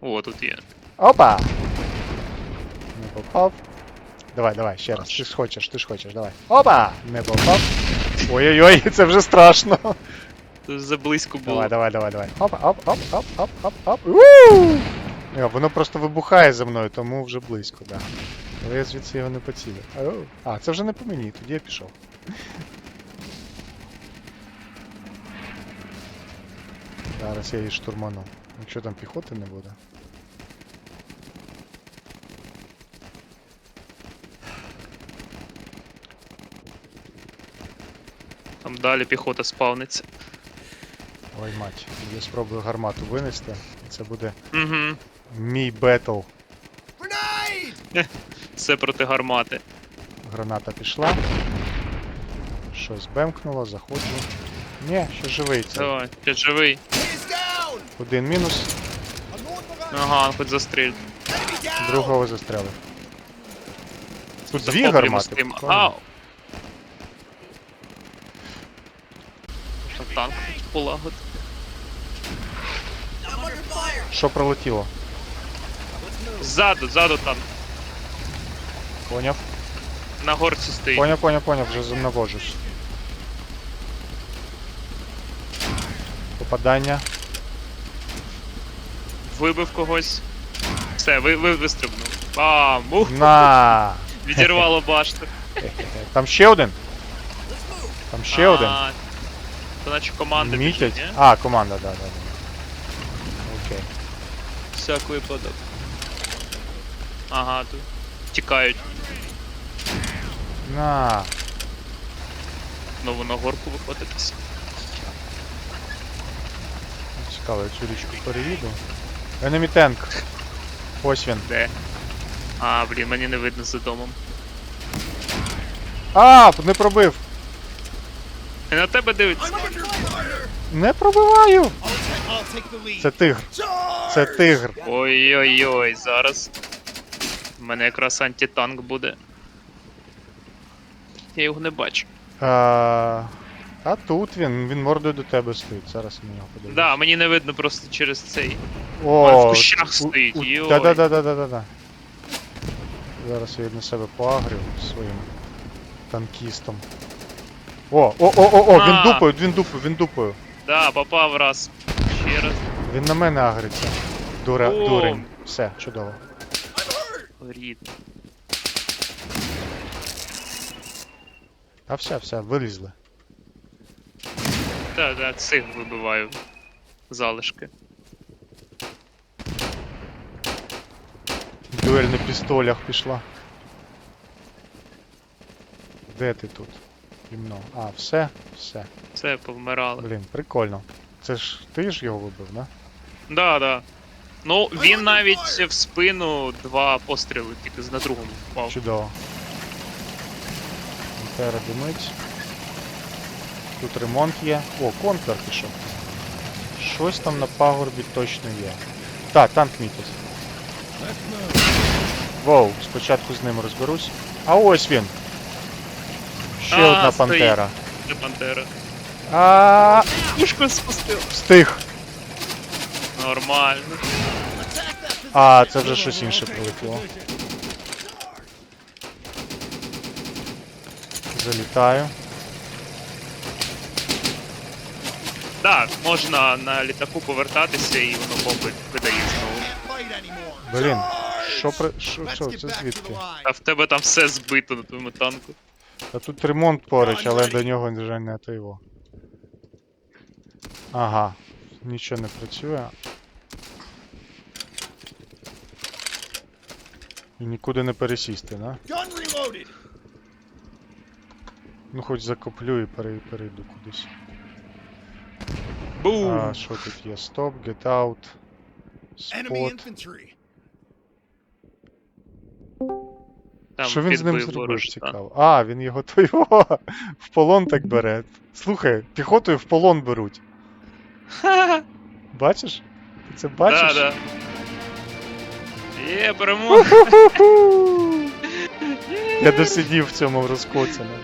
О, тут є. Опа! Не попав. Давай, давай, ще раз. Ти ж хочеш, ти ж хочеш, давай. Опа! Не попав. Ой-ой-ой, це вже страшно. Тут заблизько було. Давай, давай, давай, давай. Опа, оп, оп, оп, оп, оп, оп. Уу! Е, Воно просто вибухає за мною, тому вже близько, да. Але я звідси його не поцілив. А, це вже не по мені, тоді я пішов. Зараз я її штурману. Якщо там піхоти не буде. Там далі піхота спавниться. Ой, мать, я спробую гармату винести. і Це буде Угу. мій бетл. Все проти гармати. Граната пішла. Щось бемкнуло, заходжу. Ні, ще живий це. Давай, ти живий. Один мінус, Ага, хоч застріль. другого застрелив. Тут дві Захоплюємо гармати. з тим. прикольно. Ау! Танк полагодити. Що пролетіло? Ззаду, ззаду танк. Поняв? На горці стоїть. Поняв, поняв, поняв, вже навожусь. Попадання. Вибив когось. Все, ви, ви вистрибнув. Бам! Ух! На! Відірвало башту. Там ще один. Там ще один. А, То наче команда Мітять. біжить, ні? А, команда, да, да, да. Окей. Всяк випадок. Ага, тут. Тікають. На. Знову на горку виходитись. Цікаво, я цю річку переїду. Enemy tank. Ось він. Де? А, блін, мені не видно за домом. А, не пробив. І на тебе дивиться. Не пробиваю. Це тигр. Це тигр. Ой-ой-ой, зараз. У мене якраз антитанк буде. Я його не бачу. А, а тут він, він мордою до тебе стоїть. Зараз ми його подивимося. Да, мені не видно просто через цей. О, в кущах стоїть, йой. Да, да, да, да, да, да, да. Зараз я на себе поагрю своїм танкістом. О, о, о, о, о, він А. дупою, він дупою, він дупою. Да, попав раз. Ще раз. Він на мене агриться. Дура, О. дурень. Все, чудово. Рідно. А все, все, вилізли. Так, так, цих вибиваю. Залишки. Дуель на пістолях пішла. Де ти тут? Гімно. А, все, все. Це повмирали. Блін, прикольно. Це ж ти ж його вибив, да? Да, да. Ну, він навіть в спину два постріли, тільки на другому впав. Чудово. Антера димить. Тут ремонт є. О, контр пішов. Щось там на пагорбі точно є. Так, танк мітить. Воу, спочатку з ним розберусь. А ось він. Ще А, одна стоїть. пантера. Це пантера. А Пушку спустив. встиг. Нормально. А, це вже щось інше прилетіло. Залітаю. Так, можна на літаку повертатися і воно бомби видає знову. Блін, що при. Що, що це звідки? А в тебе там все збито на твоєму танку. Та тут ремонт поруч, але до нього вже не то його. Ага. Нічого не працює. І нікуди не пересісти, да? Ну хоч закоплю і перейду кудись. Бум! А, що тут є? Стоп, get out. Enemy Там Що він з ним зробив, цікаво. А, він його то його в полон так бере. Слухай, піхотою в полон беруть. Ха-ха! Бачиш? Ти це бачиш? Да, да. Є, перемога! Я досидів в цьому розкоцаному.